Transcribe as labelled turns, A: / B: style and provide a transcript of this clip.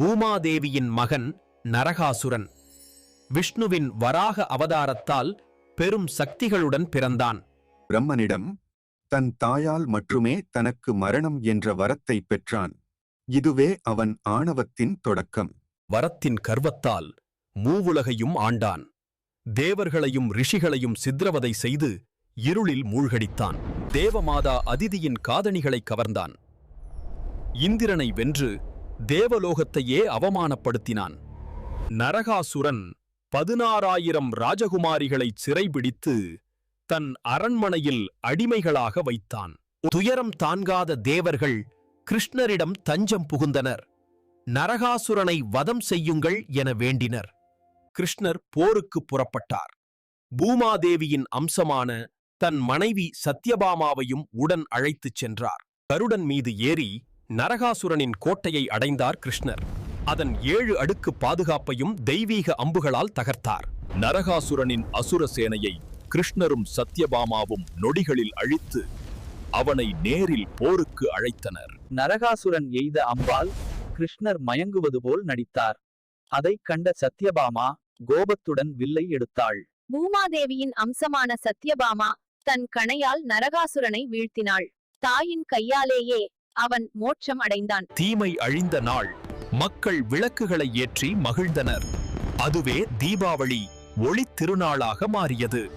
A: பூமாதேவியின் மகன் நரகாசுரன். விஷ்ணுவின் வராக அவதாரத்தால் பெரும் சக்திகளுடன் பிறந்தான்.
B: பிரம்மனிடம் தன் தாயால் மட்டுமே தனக்கு மரணம் என்ற வரத்தை பெற்றான். இதுவே அவன் ஆணவத்தின் தொடக்கம்.
A: வரத்தின் கர்வத்தால் மூவுலகையும் ஆண்டான். தேவர்களையும் ரிஷிகளையும் சித்திரவதை செய்து இருளில் மூழ்கடித்தான். தேவமாதா அதிதியின் காதணிகளை கவர்ந்தான். இந்திரனை வென்று தேவலோகத்தையே அவமானப்படுத்தினான். நரகாசுரன் பதினாறாயிரம் ராஜகுமாரிகளைச் சிறைபிடித்து தன் அரண்மனையில் அடிமைகளாக வைத்தான். துயரம் தாங்காத தேவர்கள் கிருஷ்ணரிடம் தஞ்சம் புகுந்தனர். நரகாசுரனை வதம் செய்யுங்கள் என வேண்டினர். கிருஷ்ணர் போருக்கு புறப்பட்டார். பூமாதேவியின் அம்சமான தன் மனைவி சத்யபாமாவையும் உடன் அழைத்துச் சென்றார். கருடன் மீது ஏறி நரகாசுரனின் கோட்டையை அடைந்தார் கிருஷ்ணர். அதன் ஏழு அடுக்கு பாதுகாப்பையும் தெய்வீக அம்புகளால் தகர்த்தார். நரகாசுரனின் அசுர சேனையை கிருஷ்ணரும் சத்யபாமாவும் நொடிகளில் அழித்து அவனை நேரில் போருக்கு அழைத்தனர்.
C: நரகாசுரன் எய்த அம்பால் கிருஷ்ணர் மயங்குவது போல் நடித்தார். அதைக் கண்ட சத்யபாமா கோபத்துடன் வில்லை எடுத்தாள்.
D: பூமாதேவியின் அம்சமான சத்யபாமா தன் கணையால் நரகாசுரனை வீழ்த்தினாள். தாயின் கையாலேயே அவன் மோட்சம் அடைந்தான்.
A: தீமை அழிந்த நாள். மக்கள் விளக்குகளை ஏற்றி மகிழ்ந்தனர். அதுவே தீபாவளி ஒளித் திருநாளாக மாறியது.